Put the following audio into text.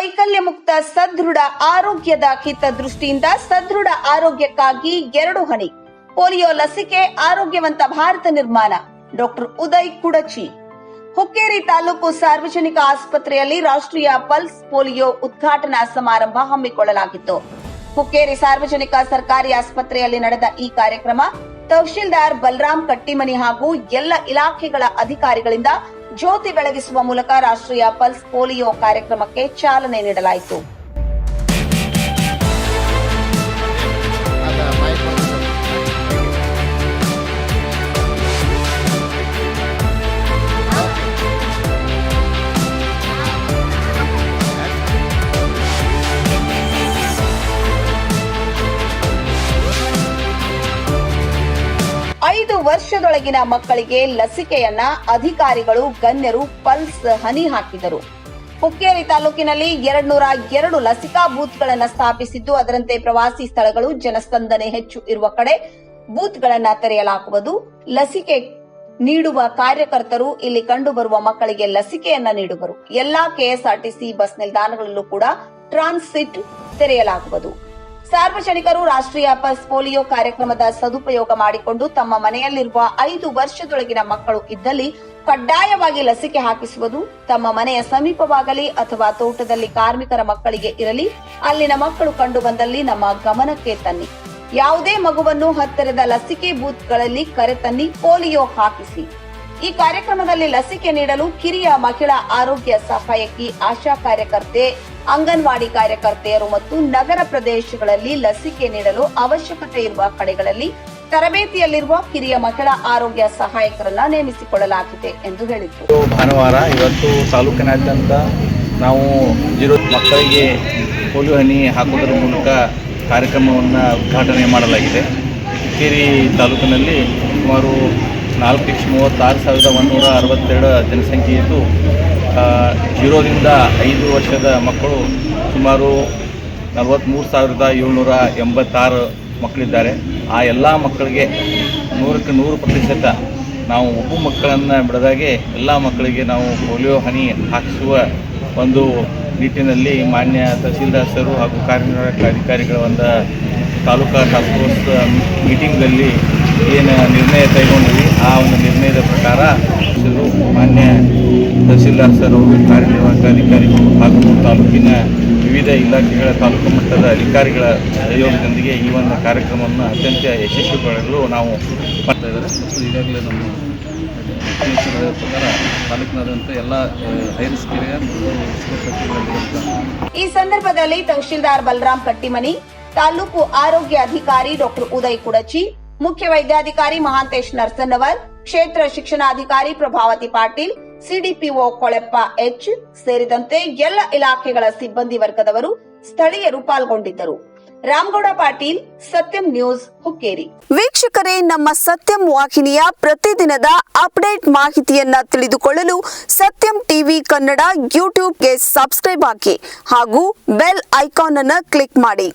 ಅಂಗವೈಕಲ್ಯ ಮುಕ್ತ ಸದೃಢ ಆರೋಗ್ಯದ ಹಿತದೃಷ್ಟಿಯಿಂದ ಸದೃಢ ಆರೋಗ್ಯಕ್ಕಾಗಿ ಎರಡು ಹನಿ ಪೋಲಿಯೋ ಲಸಿಕೆ, ಆರೋಗ್ಯವಂತ ಭಾರತ ನಿರ್ಮಾಣ. ಡಾಕ್ಟರ್ ಉದಯ್ ಕುಡಚಿ. ಹುಕ್ಕೇರಿ ತಾಲೂಕು ಸಾರ್ವಜನಿಕ ಆಸ್ಪತ್ರೆಯಲ್ಲಿ ರಾಷ್ಟ್ರೀಯ ಪಲ್ಸ್ ಪೋಲಿಯೋ ಉದ್ಘಾಟನಾ ಸಮಾರಂಭ ಹಮ್ಮಿಕೊಳ್ಳಲಾಗಿತ್ತು. ಹುಕ್ಕೇರಿ ಸಾರ್ವಜನಿಕ ಸರ್ಕಾರಿ ಆಸ್ಪತ್ರೆಯಲ್ಲಿ ನಡೆದ ಈ ಕಾರ್ಯಕ್ರಮ ತಹಶೀಲ್ದಾರ್ ಬಲರಾಮ್ ಕಟ್ಟಿಮನಿ ಹಾಗೂ ಎಲ್ಲ ಇಲಾಖೆಗಳ ಅಧಿಕಾರಿಗಳಿಂದ ಜ್ಯೋತಿ ಬೆಳಗಿಸುವ ಮೂಲಕ ರಾಷ್ಟ್ರೀಯ ಪಲ್ಸ್ ಪೋಲಿಯೋ ಕಾರ್ಯಕ್ರಮಕ್ಕೆ ಚಾಲನೆ ನೀಡಲಾಯಿತು. ವರ್ಷದೊಳಗಿನ ಮಕ್ಕಳಿಗೆ ಲಸಿಕೆಯನ್ನ ಅಧಿಕಾರಿಗಳು, ಗಣ್ಯರು ಪಲ್ಸ್ ಹನಿ ಹಾಕಿದರು. ಹುಕ್ಕೇರಿ ತಾಲೂಕಿನಲ್ಲಿ ಎರಡ್ನೂರ ಎರಡು ಲಸಿಕಾ ಬೂತ್ಗಳನ್ನು ಸ್ಥಾಪಿಸಿದ್ದು, ಅದರಂತೆ ಪ್ರವಾಸಿ ಸ್ಥಳಗಳು ಜನಸ್ಪಂದನೆ ಹೆಚ್ಚು ಇರುವ ಕಡೆ ಬೂತ್ಗಳನ್ನ ತೆರೆಯಲಾಗುವುದು. ಲಸಿಕೆ ನೀಡುವ ಕಾರ್ಯಕರ್ತರು ಇಲ್ಲಿ ಕಂಡುಬರುವ ಮಕ್ಕಳಿಗೆ ಲಸಿಕೆಯನ್ನ ನೀಡುವರು. ಎಲ್ಲಾ ಕೆಎಸ್ಆರ್ಟಿಸಿ ಬಸ್ ನಿಲ್ದಾಣಗಳಲ್ಲೂ ಕೂಡ ಟ್ರಾನ್ಸಿಟ್ ತೆರೆಯಲಾಗುವುದು. ಸಾರ್ವಜನಿಕರು ರಾಷ್ಟ್ರೀಯ ಪಲ್ಸ್ ಪೋಲಿಯೋ ಕಾರ್ಯಕ್ರಮದ ಸದುಪಯೋಗ ಮಾಡಿಕೊಂಡು ತಮ್ಮ ಮನೆಯಲ್ಲಿರುವ ಐದು ವರ್ಷದೊಳಗಿನ ಮಕ್ಕಳು ಇದ್ದಲ್ಲಿ ಕಡ್ಡಾಯವಾಗಿ ಲಸಿಕೆ ಹಾಕಿಸುವುದು ತಮ್ಮ ಮನೆಯ ಸಮೀಪವಾಗಲಿ ಅಥವಾ ತೋಟದಲ್ಲಿ ಕಾರ್ಮಿಕರ ಮಕ್ಕಳಿಗೆ ಇರಲಿ, ಅಲ್ಲಿನ ಮಕ್ಕಳು ಕಂಡು ಬಂದಲ್ಲಿ ನಮ್ಮ ಗಮನಕ್ಕೆ ತನ್ನಿ. ಯಾವುದೇ ಮಗುವನ್ನು ಹತ್ತಿರದ ಲಸಿಕೆ ಬೂತ್ಗಳಲ್ಲಿ ಕರೆತನ್ನಿ, ಪೋಲಿಯೋ ಹಾಕಿಸಿ. ಈ ಕಾರ್ಯಕ್ರಮದಲ್ಲಿ ಲಸಿಕೆ ನೀಡಲು ಕಿರಿಯ ಮಹಿಳಾ ಆರೋಗ್ಯ ಸಹಾಯಕಿ ಆಶಾ ಕಾರ್ಯಕರ್ತೆ, ಅಂಗನವಾಡಿ ಕಾರ್ಯಕರ್ತೆಯರು ಮತ್ತು ನಗರ ಪ್ರದೇಶಗಳಲ್ಲಿ ಲಸಿಕೆ ನೀಡಲು ಅವಶ್ಯಕತೆ ಇರುವ ಕಡೆಗಳಲ್ಲಿ ತರಬೇತಿಯಲ್ಲಿರುವ ಕಿರಿಯ ಮಹಿಳಾ ಆರೋಗ್ಯ ಸಹಾಯಕರನ್ನ ನೇಮಿಸಿಕೊಳ್ಳಲಾಗಿದೆ ಎಂದು ಹೇಳಿದರು. ಭಾನುವಾರ ಇವತ್ತು ತಾಲೂಕಿನಾದ್ಯಂತ ನಾವು ಮಕ್ಕಳಿಗೆ ಪೋಲಿಯೋ ಹನಿ ಹಾಕೋದ್ರ ಮೂಲಕ ಕಾರ್ಯಕ್ರಮವನ್ನು ಉದ್ಘಾಟನೆ ಮಾಡಲಾಗಿದೆ. ಕಿರಿ ತಾಲೂಕಿನಲ್ಲಿ ಸುಮಾರು ನಾಲ್ಕು ಲಕ್ಷ ಮೂವತ್ತಾರು ಸಾವಿರದ ಒಂದುನೂರ ಅರವತ್ತೆರಡು ಜನಸಂಖ್ಯೆ ಇದ್ದು ಜೀರೋದಿಂದ ಐದು ವರ್ಷದ ಮಕ್ಕಳು ಸುಮಾರು ನಲವತ್ತ್ಮೂರು ಸಾವಿರದ ಏಳ್ನೂರ ಎಂಬತ್ತಾರು ಮಕ್ಕಳಿದ್ದಾರೆ. ಆ ಎಲ್ಲ ಮಕ್ಕಳಿಗೆ ನೂರಕ್ಕೆ ನೂರು ಪ್ರತಿಶತ ನಾವು ಒಬ್ಬ ಮಕ್ಕಳನ್ನು ಬಿಡದಾಗೆ ಎಲ್ಲ ಮಕ್ಕಳಿಗೆ ನಾವು ಪೋಲಿಯೋ ಹನಿ ಹಾಕಿಸುವ ಒಂದು ನಿಟ್ಟಿನಲ್ಲಿ ಮಾನ್ಯ ತಹಸೀಲ್ದಾರ್ ಸರು ಹಾಗೂ ಕಾರ್ಯನಿರ್ವಾಹಕ ಅಧಿಕಾರಿಗಳ ಒಂದು ತಾಲೂಕಾ ಟಾಸ್ಕ್ ಫೋರ್ಸ್ ಮೀಟಿಂಗ್ನಲ್ಲಿ ಏನು ನಿರ್ಣಯ ಕೈಗೊಂಡ್ವಿ ಆ ಒಂದು ನಿರ್ಣಯದ ಪ್ರಕಾರ ಸರು ಮಾನ್ಯ ತಹಸೀಲ್ದಾರ್ ಸರ್ ಅವರು ಕಾರ್ಯನಿರ್ವಾಹಕ ಅಧಿಕಾರಿಗಳು ಹಾಗೂ ತಾಲೂಕಿನ ವಿವಿಧ ಇಲಾಖೆಗಳ ತಾಲೂಕು ಮಟ್ಟದ ಅಧಿಕಾರಿಗಳ ಸಹಯೋಗದೊಂದಿಗೆ ಈ ಒಂದು ಕಾರ್ಯಕ್ರಮವನ್ನು ಅತ್ಯಂತ ಯಶಸ್ವಿಗೊಳ್ಳಲು ನಾವು ಮಾಡ್ತಾ ಇದ್ದಾರೆ ಮತ್ತು ಈಗಾಗಲೇ ನಮ್ಮ ಪ್ರಕಾರ ತಾಲೂಕಿನಾದ್ಯಂತ ಎಲ್ಲ ಈ ಸಂದರ್ಭದಲ್ಲಿ ತಹಶೀಲ್ದಾರ್ ಬಲರಾಮ್ ಕಟ್ಟಿಮನಿ ತಾಲೂಕು ಆರೋಗ್ಯ ಅಧಿಕಾರಿ ಡಾಕ್ಟರ್ ಉದಯ್ ಕುಡಚಿ ಮುಖ್ಯ ವೈದ್ಯಾಧಿಕಾರಿ ಮಹಾಂತೇಶ್ ನರ್ಸನ್ನವರ್ ಕ್ಷೇತ್ರ ಶಿಕ್ಷಣಾಧಿಕಾರಿ ಪ್ರಭಾವತಿ ಪಾಟೀಲ್, ಸಿಡಿಪಿಒ ಕೊಳೆಪ್ಪ ಎಚ್, ಸೇರಿದಂತೆ ಎಲ್ಲ ಇಲಾಖೆಗಳ ಸಿಬ್ಬಂದಿ ವರ್ಗದವರು ಸ್ಥಳೀಯರು ಪಾಲ್ಗೊಂಡಿದ್ದರು. ರಾಮಗೌಡ ಪಾಟೀಲ್, ಸತ್ಯಂ ನ್ಯೂಸ್, ಹುಕ್ಕೇರಿ. ವೀಕ್ಷಕರೇ, ನಮ್ಮ ಸತ್ಯಂ ವಾಹಿನಿಯ ಪ್ರತಿದಿನದ ಅಪ್ಡೇಟ್ ಮಾಹಿತಿಯನ್ನ ತಿಳಿದುಕೊಳ್ಳಲು ಸತ್ಯಂ ಟಿವಿ ಕನ್ನಡ ಯೂಟ್ಯೂಬ್ಗೆ ಸಬ್ಸ್ಕ್ರೈಬ್ ಹಾಕಿ ಹಾಗೂ ಬೆಲ್ ಐಕಾನ್ ಅನ್ನು ಕ್ಲಿಕ್ ಮಾಡಿ.